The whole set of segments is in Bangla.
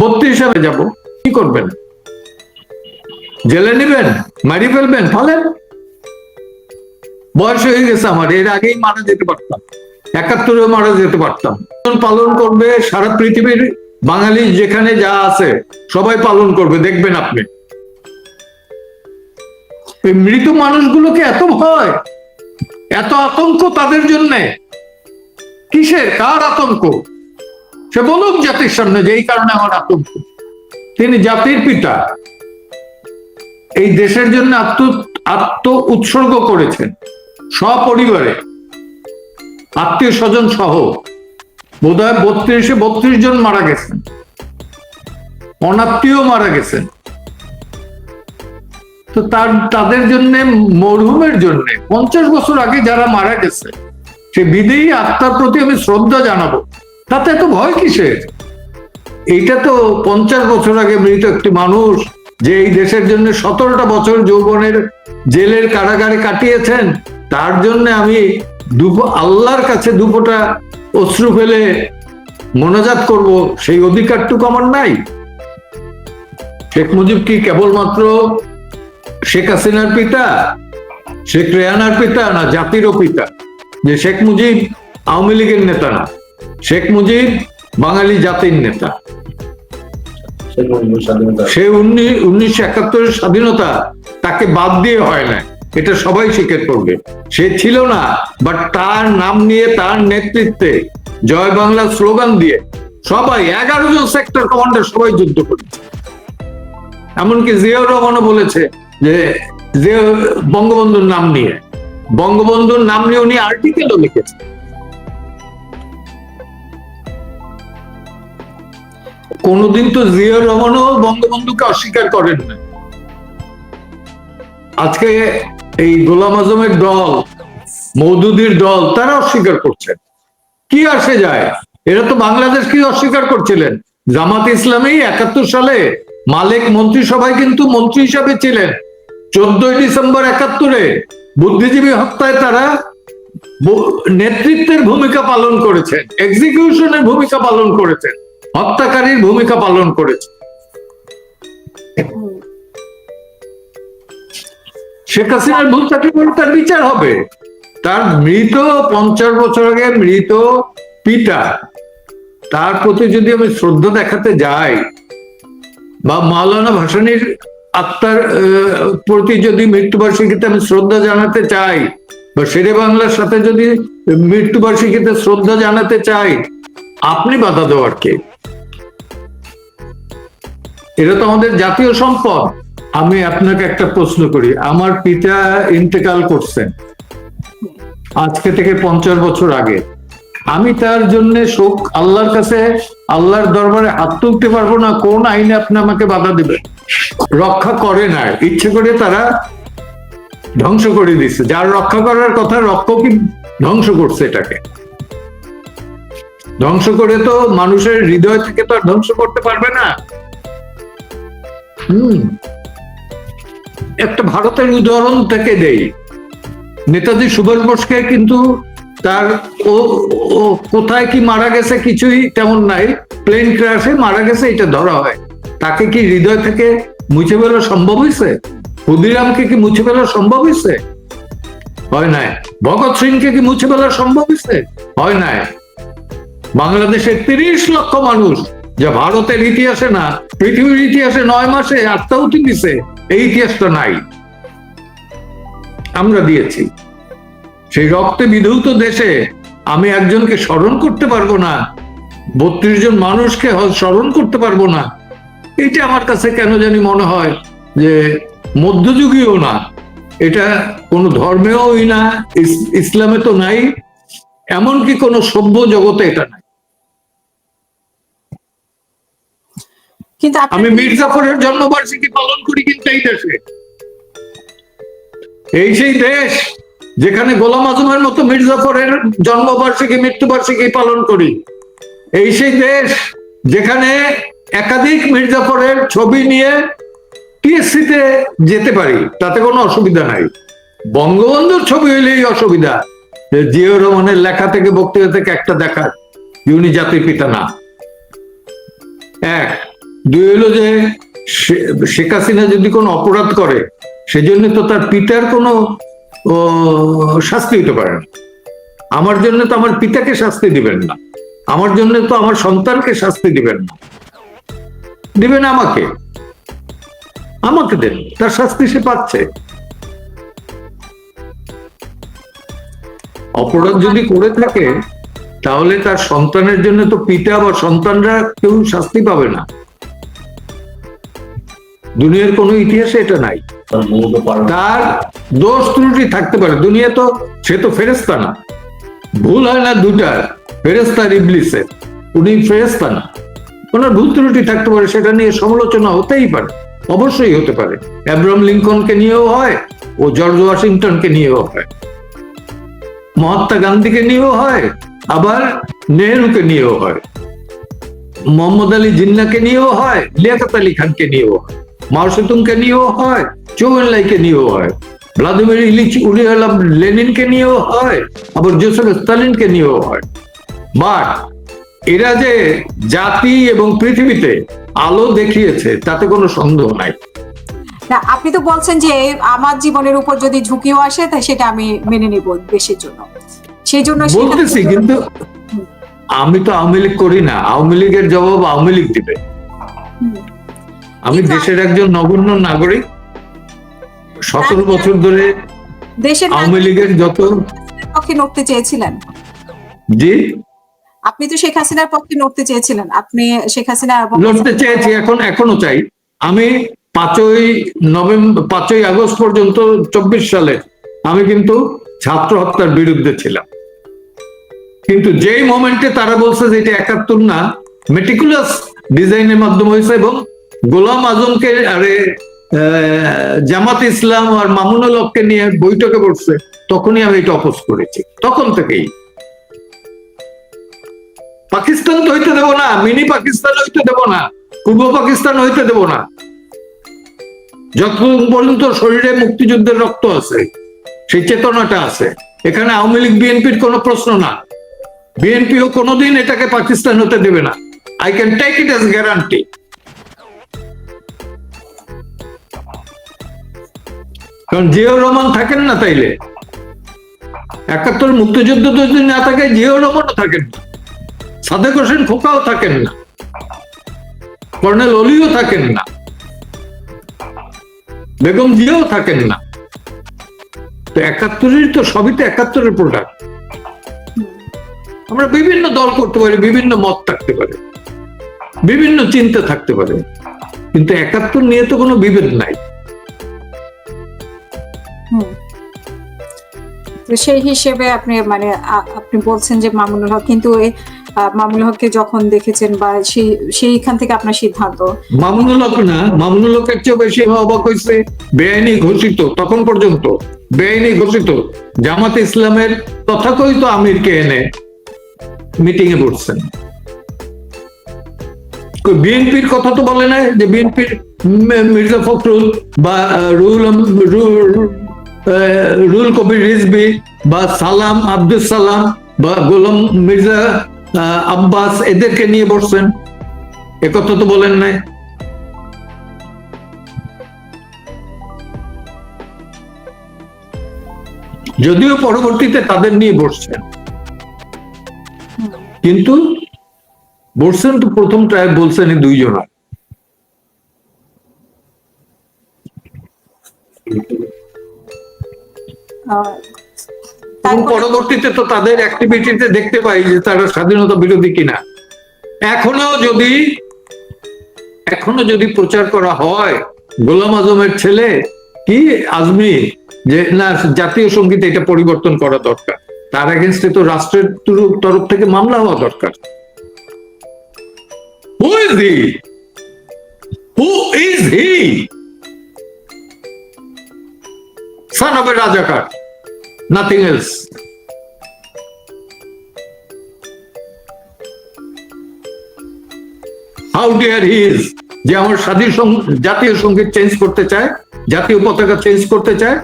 বত্রিশ হিসাবে যাব। কি করবেন? জেলে নেবেন? মারি ফেলবেন? ফলেন। বয়স হয়ে গেছে আমার, এর আগেই মারা যেতে পারতাম। একাত্তরে মারা যেতে পারতাম। পালন করবে সারা পৃথিবীর বাঙালি যেখানে যা আছে, সবাই পালন করবে, দেখবেন আপনি। এই মৃত মানুষগুলোকে এত ভয়, এত আতঙ্ক তাদের জন্যে। কিসের? কার আতঙ্ক? সে বলুক জাতির সামনে যে এই কারণে আমার আতঙ্ক তিনি জাতির পিতা। এই দেশের জন্য আত্ম আত্ম উৎসর্গ করেছেন সপরিবারে। আত্মীয় স্বজন সহ। বোধ হয় বত্রিশে, বত্রিশ জন মারা গেছেন। অনাত্মীয় মারা গেছেন। তো তার, তাদের জন্য, মরহুমের জন্য, পঞ্চাশ বছর আগে যারা মারা গেছে, সে বিদেয়ী আত্মার প্রতি আমি শ্রদ্ধা জানাব। তাতে এত ভয় কিসের? এইটা তো পঞ্চাশ বছর আগে মৃত একটি মানুষ যে এই দেশের জন্য সতেরোটা বছর যৌবনের জেলের কারাগারে কাটিয়েছেন, তার জন্য আমি আল্লাহর কাছে দুপোটা অশ্রু ফেলে মোনাজাত করব, সেই অধিকারটুকু আমার নাই। শেখ মুজিব কি কেবলমাত্র শেখ হাসিনার পিতা, শেখ রেহানার পিতা না জাতিরও পিতা? যে শেখ মুজিব আওয়ামী লীগের নেতা না। শেখ মুজিব বাঙালি জাতির নেতা। সে উনিশশো একাত্তরের স্বাধীনতা তাকে বাদ দিয়ে হয় না এটা সবাই স্বীকার করবে। সে ছিল না বাট তার নাম নিয়ে, তার নেতৃত্বে জয় বাংলা স্লোগান দিয়ে সবাই, এগারো জন সেক্টর কমান্ডার সবাই যুদ্ধ করেছে। এমনকি জিয়াউর রহমানও বলেছে যে বঙ্গবন্ধুর নাম নিয়ে। বঙ্গবন্ধুর নাম নিয়ে উনি আর্টিকেলও লিখেছে কোনদিন তো জিয়াউর রহমানও বঙ্গবন্ধুকে অস্বীকার করেন না আজকে এই গোলাম আজমের দল মৌদুদির দল, তারা অস্বীকার করছেন। কি আসে যায়? এরা তো বাংলাদেশ কি অস্বীকার করছিলেন। জামাত ইসলামী একাত্তর সালে মালিক মন্ত্রিসভায় কিন্তু মন্ত্রী হিসাবে ছিলেন। চোদ্দই ডিসেম্বর একাত্তরে বুদ্ধিজীবী হত্যায় তারা নেতৃত্বের ভূমিকা পালন করেছেন এক্সিকিউশনের ভূমিকা পালন করেছেন। হত্যাকারীর ভূমিকা পালন করেছে। শেখ হাসিনার ভুল চাকরি তার বিচার হবে। তার মৃত, পঞ্চাশ বছর আগে মৃত পিতা, তার প্রতি যদি আমি শ্রদ্ধা দেখাতে যাই, বা মাওলানা ভাসানির আত্মার প্রতি যদি মৃত্যুবার্ষিকীতে আমি শ্রদ্ধা জানাতে চাই, বা শেরে বাংলার সাথে যদি মৃত্যুবার্ষিকীতে শ্রদ্ধা জানাতে চাই, আপনি বাধা দেওয়ার কে? এটা তো আমাদের জাতীয় সম্পদ। আমি আপনাকে একটা প্রশ্ন করি, আমার পিতা ইন্তেকাল করছেন, আজকে থেকে পঞ্চাশ বছর আগে। আমি তার জন্য শোক, আল্লাহর কাছে, আল্লাহর দরবারে হাত তুলতে পারব না, কোন আইনে আপনি আমাকে বাধা দেবেন? রক্ষা করে না ইচ্ছে করে তারা ধ্বংস করে দিচ্ছে যার রক্ষা করার কথা, রক্ষকই ধ্বংস করছে এটাকে। ধ্বংস করে তো মানুষের হৃদয় থেকে তো আর ধ্বংস করতে পারবে না। একটা ভারতের উদাহরণ থেকে দেই। নেতাজি সুভাষ বোসকে কিন্তু তার ও কোথায় কি মারা গেছে কিছুই তেমন নাই প্লেন ক্রাশে মারা গেছে, এটা ধরা হয়। তাকে কি হৃদয় থেকে মুছে ফেলা সম্ভব হয়েছে ক্ষুদিরামকে কি মুছে ফেলা সম্ভব হয়েছে হয় নাই। ভগৎ সিংকে কি মুছে ফেলা সম্ভব হয়েছে হয় নাই। বাংলাদেশের তিরিশ লক্ষ মানুষ যা ভারতের ইতিহাসে না, পৃথিবীর ইতিহাসে নয় মাসে আত্মাহুতি দিছে, এই ইতিহাসটা নাই। আমরা দিয়েছি। সেই রক্তে বিধৌত দেশে আমি একজনকে স্মরণ করতে পারব না, বত্রিশ জন মানুষকে স্মরণ করতে পারব না। এটা আমার কাছে কেন জানি মনে হয় যে মধ্যযুগীয় না। এটা কোনো ধর্মেওই না, ইস- ইসলামে তো নাই, এমনকি কোনো সভ্য জগতে এটা নাই। কিন্তু আমি জন্মবার্ষিকী পালন করি কিন্তু এই দেশে। এই সেই দেশ যেখানে গোলাম আজমের মতো মীর জাফরের জন্মবার্ষিকী, মৃত্যুবার্ষিকী পালন করি। এই সেই দেশ যেখানে একাধিক মীর জাফরের ছবি নিয়ে টিএসসি তে যেতে পারি, তাতে কোনো অসুবিধা নাই। বঙ্গবন্ধুর ছবি হইলেই অসুবিধা। জিয়াউর রহমানের লেখা থেকে, বক্তৃতা থেকে একটা দেখা যে উনি জাতির পিতা না। এক দুই হলো যে শেখ হাসিনা যদি কোনো অপরাধ করে, সেজন্য তো তার পিতার কোনো শাস্তি হতে পারে না। আমার জন্য তো আমার পিতাকে শাস্তি দিবেন না। আমার জন্য তো আমার সন্তানকে শাস্তি দিবেন না। দিবেন আমাকে। আমাকে দেন। তার শাস্তি সে পাচ্ছে। অপরাধ যদি করে থাকে, তাহলে তার সন্তানের জন্য তো পিতা বা সন্তানরা কেউ শাস্তি পাবে না। দুনিয়ার কোনো ইতিহাসে এটা নাই। তার দোষ ত্রুটি থাকতে পারে। দুনিয়া তো সে তো ফেরেস্তা না। ভুল হয় না দুটা ফেরেস্তার ইবলিসের। উনি ফেরেস্তা না। ওনার ভুল ত্রুটি থাকতে পারে সেটা নিয়ে সমালোচনা হতেই পারে। অবশ্যই হতে পারে। অ্যাব্রাম লিঙ্কনকে নিয়েও হয় ও জর্জ ওয়াশিংটনকে নিয়েও হয়। মহাত্মা গান্ধীকে নিয়েও হয় আবার নেহরুকে নিয়েও হয়। মোহাম্মদ আলী জিন্নাকে নিয়েও হয় লিয়াকত আলী খানকে নিয়েও হয়। মাও সেতুংকে নিয়েও হয় চৌবেনলাইকে নিয়েও হয় ভ্লাদিমির ইলিচ উলিয়ালাম লেনিনকে নিয়েও হয় আবার জোসেফ স্টালিনকে নিয়েও হয়। বাট এরা যে জাতি এবং পৃথিবীতে আলো দেখিয়েছে তাতে কোনো সন্দেহ নাই। না আপনি তো বলছেন যে আমার জীবনের উপর যদি ঝুঁকিও আসে তাই সেটা আমি মেনে নিব দেশের জন্য। সেই জন্য বলতেছি কিন্তু আমি তো আওয়ামী লীগ করি না আওয়ামী লীগের জবাব আওয়ামী লীগ দিবে। আমি দেশের একজন নগণ্য নাগরিক। সতেরো বছর ধরে দেশের আওয়ামী লীগের যত পক্ষে লড়তে চেয়েছিলেন। জি? আপনি তো শেখ হাসিনার পক্ষে লড়তে চেয়েছিলেন। আপনি শেখ হাসিনা লড়তে চেয়েছি এখন এখনও চাই। আমি পাঁচই নভেম্বর পাঁচই আগস্ট পর্যন্ত চব্বিশ সালে আমি কিন্তু ছাত্র হত্যার বিরুদ্ধে ছিলাম। কিন্তু যেই মোমেন্টে তারা বলছে যে এটা একাত্তর না মেটিকুলাস ডিজাইনের মাধ্যমে হয়েছে এবং গোলাম আজমকে, আরে জামাত ইসলাম আর মামুনুল হককে নিয়ে বৈঠকে বসছে, তখনই আমি এটা অপোজ করেছি, তখন থেকেই। পাকিস্তান তো হইতে দেব না, মিনি পাকিস্তান হইতে দেব না, পূর্ব পাকিস্তান হইতে দেব না। যতক্ষণ পর্যন্ত শরীরে মুক্তিযুদ্ধের রক্ত আছে, সেই চেতনাটা আছে, এখানে আওয়ামী লীগ, বিএনপির কোনো প্রশ্ন না। বিএনপিও কোনোদিন এটাকে পাকিস্তান হতে দেবে না। I can take it as guarantee কারণ জিয়াউর রহমান থাকেন না তাইলে। একাত্তর মুক্তিযুদ্ধ যদি না থাকে, জিয়াউর রহমানও থাকেন না। সাদেক হোসেন খোকাও থাকেন না। কর্নেল অলিও থাকেন না। বেগম জিয়াও থাকেন না। তো একাত্তরের তো সবই তো একাত্তরের প্রোডাক্ট আমরা বিভিন্ন দল করতে পারি, বিভিন্ন মত থাকতে পারে, বিভিন্ন চিন্তা থাকতে পারে। কিন্তু একাত্তর নিয়ে তো কোনো বিভেদ নাই। তো সেই হিসেবে আপনি মানে আপনি বলছেন যে মামুনুল হক কিন্তু মামুনুল হককে যখন দেখেছেন বা সেই সেইখান থেকে আপনার সিদ্ধান্ত? মামুনুল হক না মামুনুল হকের চেয়ে বেশি অবাক হয়েছে বেআইনি ঘোষিত তখন পর্যন্ত। বেআইনি ঘোষিত। জামাত ইসলামের তথাকথিত আমিরকে এনে মিটিং এ বসছেন বিএনপির কথা তো বলে না যে বিএনপির মির্জা ফখরুল বা আহ, রুল কবির রিজবি বা সালাম আব্দুল সালাম বা গোলাম মির্জা আব্বাস এদেরকে নিয়ে বসছেন। একথা তো বলেন নাই। যদিও পরবর্তীতে তাদের নিয়ে বসছেন। কিন্তু বসছেন তো প্রথম ট্রাই বলছেন এই দুইজনা। পরবর্তীতে তো তাদের অ্যাক্টিভিটিতে দেখতে পাই যে তারা স্বাধীনতা বিরোধী কিনা। এখনও যদি এখনও যদি প্রচার করা হয় গোলাম আজমের ছেলে কি আজমি? যে না জাতীয় সংগীত এটা পরিবর্তন করা দরকার। তার এগেনস্টে তো রাষ্ট্রের তরফ থেকে মামলা হওয়া দরকার। Who is he who is he son of a razakar nothing else how dare he is যে আমার স্বাধীন জাতীয় সংগীত চেঞ্জ করতে চায় জাতীয় পতাকা চেঞ্জ করতে চায়?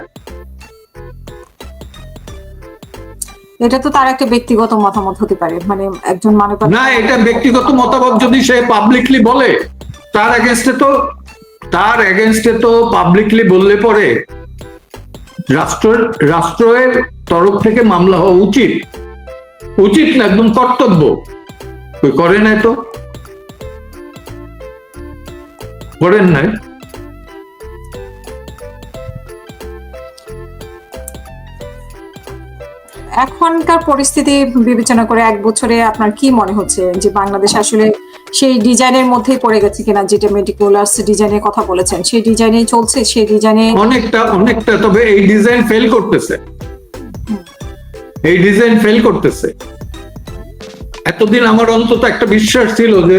এটা তো তার একটা ব্যক্তিগত মতামত হতে পারে। মানে একজন মানব না এটা ব্যক্তিগত মতামত যদি সে পাবলিকলি বলে তার এগেনস্টে তো তার এগেনস্টে তো পাবলিকলি বললে পরে রাষ্ট্রের রাষ্ট্রের তরফ থেকে মামলা হওয়া উচিত। উচিত না, একদম কর্তব্য। করে নাই তো? করেন নাই। এখনকার পরিস্থিতি বিবেচনা করে এক বছরে আপনার কি মনে হচ্ছে যে বাংলাদেশ আসলে সেই ডিজাইনের মধ্যেই পড়ে গেছে কিনা, যেটা মেটিকুলার্স ডিজাইনের কথা বলেছেন, সেই ডিজাইনেই চলছে, সেই ডিজাইনে অনেকটা অনেকটা, তবে এই ডিজাইন ফেল করতেছে। এই ডিজাইন ফেল করতেছে। এতদিন আমার অন্তত একটা বিশ্বাস ছিল যে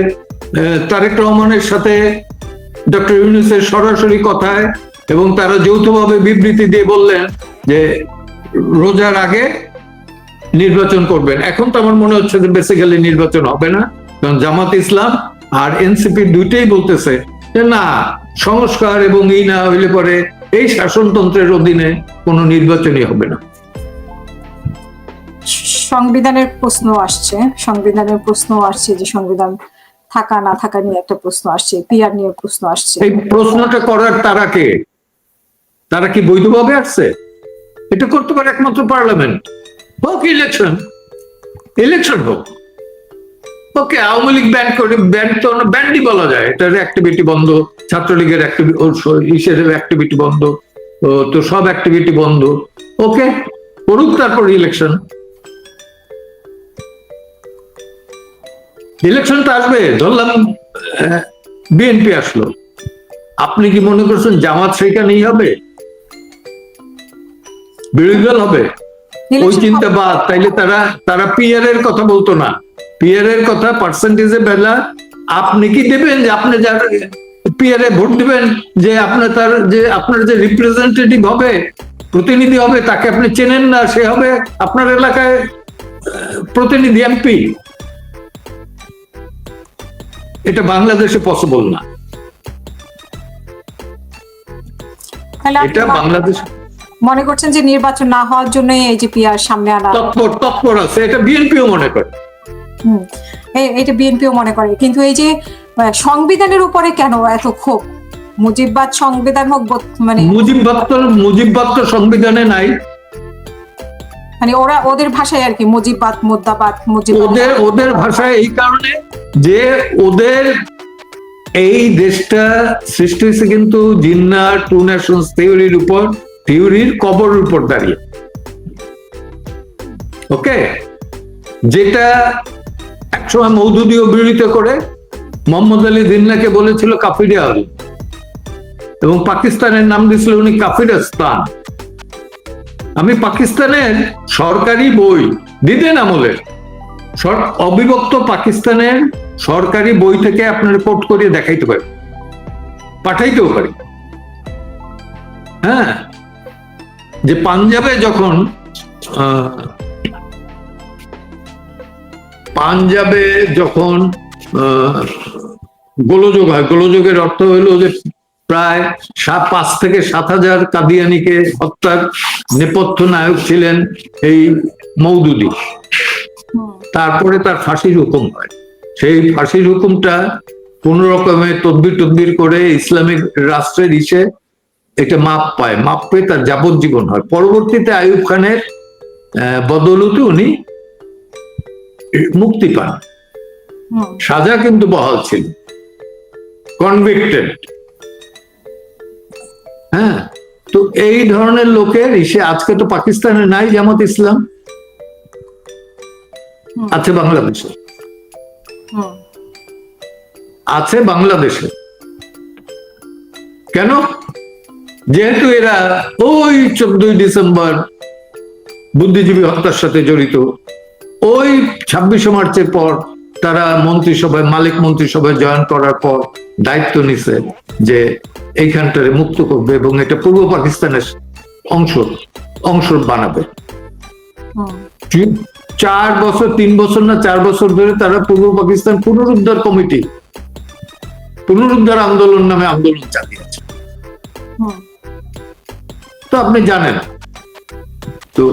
তারেক রহমানের সাথে ডক্টর ইউনুসের সরাসরি কথায় এবং তারা যৌথভাবে বিবৃতি দিয়ে বললেন যে, রোজার আগে নির্বাচন করবেন। এখন তো আমার মনে হচ্ছে যে বেসিক্যালি নির্বাচন হবে না। কারণ জামাত ইসলাম আর এনসিপি দুইটাই বলতেছে যে না সংস্কার এবং এই না হইলে পরে এই শাসনতন্ত্রের অধীনে কোনো নির্বাচনই হবে না। সংবিধানের প্রশ্ন আসছে সংবিধানের প্রশ্ন আসছে যে সংবিধান থাকা না থাকা নিয়ে একটা প্রশ্ন আসছে পিআর নিয়ে প্রশ্ন আসছে। এই প্রশ্নটা করার তারা কে? তারা কি বৈধভাবে আসছে? এটা করতে পারে একমাত্র পার্লামেন্ট। হোক ইলেকশন ইলেকশন হোক। ওকে, আওয়ামী লীগ ব্যান করে ব্যান তো ব্যান্ডই বলা যায়। এটার অ্যাক্টিভিটি বন্ধ, ছাত্রলীগের অ্যাক্টিভিটি অ্যাক্টিভিটি বন্ধ তো সব অ্যাক্টিভিটি বন্ধ। ওকে, করুক তারপর ইলেকশন ইলেকশনটা আসবে, ধরলাম বিএনপি আসলো। আপনি কি মনে করছেন জামাত সেখানেই হবে? বিরোধী দল হবে? ওই Election চিন্তা বাদ তাইলে তারা তারা পিয়ার এর কথা বলতো না। পিয়ার এর কথা পার্সেন্টেজে বেলা আপনি কি দেবেন যে আপনি যার পিয়ারে ভোট দিবেন যে আপনার তার যে আপনার যে রিপ্রেজেন্টেটিভ হবে প্রতিনিধি হবে তাকে আপনি চেনেন না সে হবে আপনার এলাকায় প্রতিনিধি এমপি। এটা বাংলাদেশে পসিবল না। এটা বাংলাদেশ মনে করছেন যে নির্বাচন না হওয়ার জন্য এই যে সামনে আনা তৎপর তৎপর আছে। এটা বিএনপিও মনে করে। হুম, এটা বিএনপিও মনে করে। কিন্তু এই যে সংবিধানের উপরে কেন এত ক্ষোভ? মুজিববাদ সংবিধান হোক মানে মুজিববাদ তো মুজিববাদ তো সংবিধানে নাই। মানে ওরা ওদের ভাষায় আর কি মুজিববাদ মুদ্দাবাদ মুজিব ওদের ওদের ভাষায় এই কারণে যে ওদের এই দেশটা সৃষ্টি হয়েছে কিন্তু জিন্না টু নেশনস থিওরির উপর থিওরির কবর উপর দাঁড়িয়ে। ওকে? যেটা একসময় মৌদুদি বিরোধিতা করে, মোহাম্মদ আলী জিন্নাকে বলেছিল কাফিরিয়াল এবং পাকিস্তানের নাম দিয়েছিল উনি কাফিরাস্তান। আমি পাকিস্তানের সরকারি বই, দিতেন আমলের। অবিভক্ত পাকিস্তানের সরকারি বই থেকে আপনার কোট করিয়ে দেখাইতে পারি। পাঠাইতেও পারি। হ্যাঁ? যে পাঞ্জাবে যখন পাঞ্জাবে যখন গোলযোগ হয়, গোলযোগের অর্থ হলো যে প্রায় সাত, পাঁচ থেকে সাত হাজার কাদিয়ানিকে হত্যার নেপথ্য নায়ক ছিলেন এই মৌদুদি তারপরে তার ফাঁসির হুকুম হয়। সেই ফাঁসির হুকুমটা কোন রকমে তদবির তদবির করে ইসলামিক রাষ্ট্রের ইসে এটা মাপ পায় মাপ পেয়ে তার যাবজ্জীবন হয়। পরবর্তীতে আইয়ুব খানের বদৌলতে উনি মুক্তি পান। সাজা কিন্তু বহাল ছিল। কনভিক্টেড হ্যাঁ তো এই ধরনের লোকের ইসে আজকে তো পাকিস্তানে নাই জামাত ইসলাম। আছে বাংলাদেশে। আছে বাংলাদেশে। কেন? যেহেতু এরা ওই চোদ্দই ডিসেম্বর বুদ্ধিজীবী হত্যার সাথে জড়িত ওই ছাব্বিশে মার্চের পর তারা মন্ত্রিসভায় মালিক মন্ত্রিসভায় জয়েন করার পর দায়িত্ব নিছে যে এইখানটারে মুক্ত করবে এবং এটা পূর্ব পাকিস্তানের অংশ অংশ বানাবে। চার বছর তিন বছর না চার বছর ধরে তারা পূর্ব পাকিস্তান পুনরুদ্ধার কমিটি পুনরুদ্ধার আন্দোলন নামে আন্দোলন চালিয়েছে। তো আপনি জানেন। তো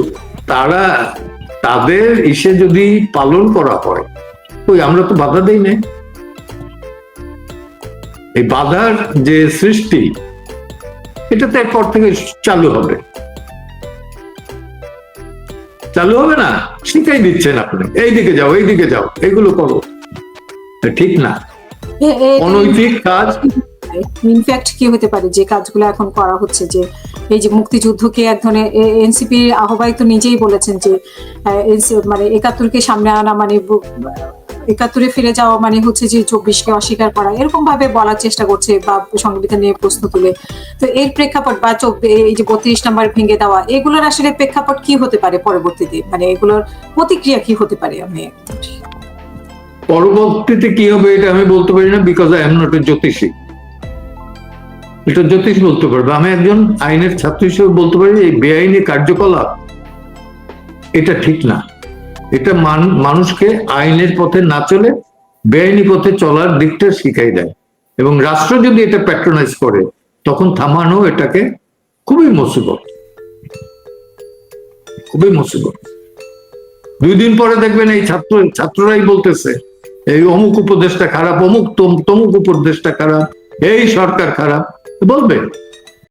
তারা তাদের ইসে যদি পালন করা হয় ওই আমরা তো বাধা দেই না এই বাধার যে সৃষ্টি এটা তো এরপর থেকে চালু হবে। চালু হবে না শিখাই দিচ্ছেন আপনি। এইদিকে যাও এইদিকে যাও এগুলো করো। ঠিক না। অনৈতিক কাজ। ইনফ্যাক্ট কি হতে পারে? যে কাজগুলো এখন করা হচ্ছে যে, এই যে মুক্তিযুদ্ধকে এক ধরনের এনসিপি আহ্বায়ক তো নিজেই বলেছেন যে মানে একাত্তরকে সামনে আনা মানে একাত্তরে ফিরে যাওয়া মানে হচ্ছে যে চব্বিশকে অস্বীকার করা। এরকম ভাবে বলার চেষ্টা করছে বা সংবিধান নিয়ে প্রশ্ন তুলে। তো এর প্রেক্ষাপট বা এই যে বত্রিশ নাম্বার ভেঙে দেওয়া, এগুলোর আসলে প্রেক্ষাপট কি হতে পারে পরবর্তীতে? মানে এগুলোর প্রতিক্রিয়া কি হতে পারে? আমি পরবর্তীতে কি হবে এটা আমি বলতে পারি না because I am not a jyotishi. এটা জ্যোতিষ বলতে পারবে। আমি একজন আইনের ছাত্র হিসেবে বলতে পারি, এই বেআইনি কার্যকলাপ এটা ঠিক না। এটা মান- মানুষকে আইনের পথে না চলে, বেআইনি পথে চলার দিকটা শিখাই দেয়। এবং রাষ্ট্র যদি এটা প্যাট্রোনাইজ করে, তখন থামানো এটাকে খুবই মুসিবত। খুবই মুসিবত। দুই দিন পরে দেখবেন এই ছাত্র, ছাত্ররাই বলতেছে, এই অমুক উপদেশটা খারাপ, অমুক তম- তমুক উপদেশটা খারাপ, এই সরকার খারাপ। বলবে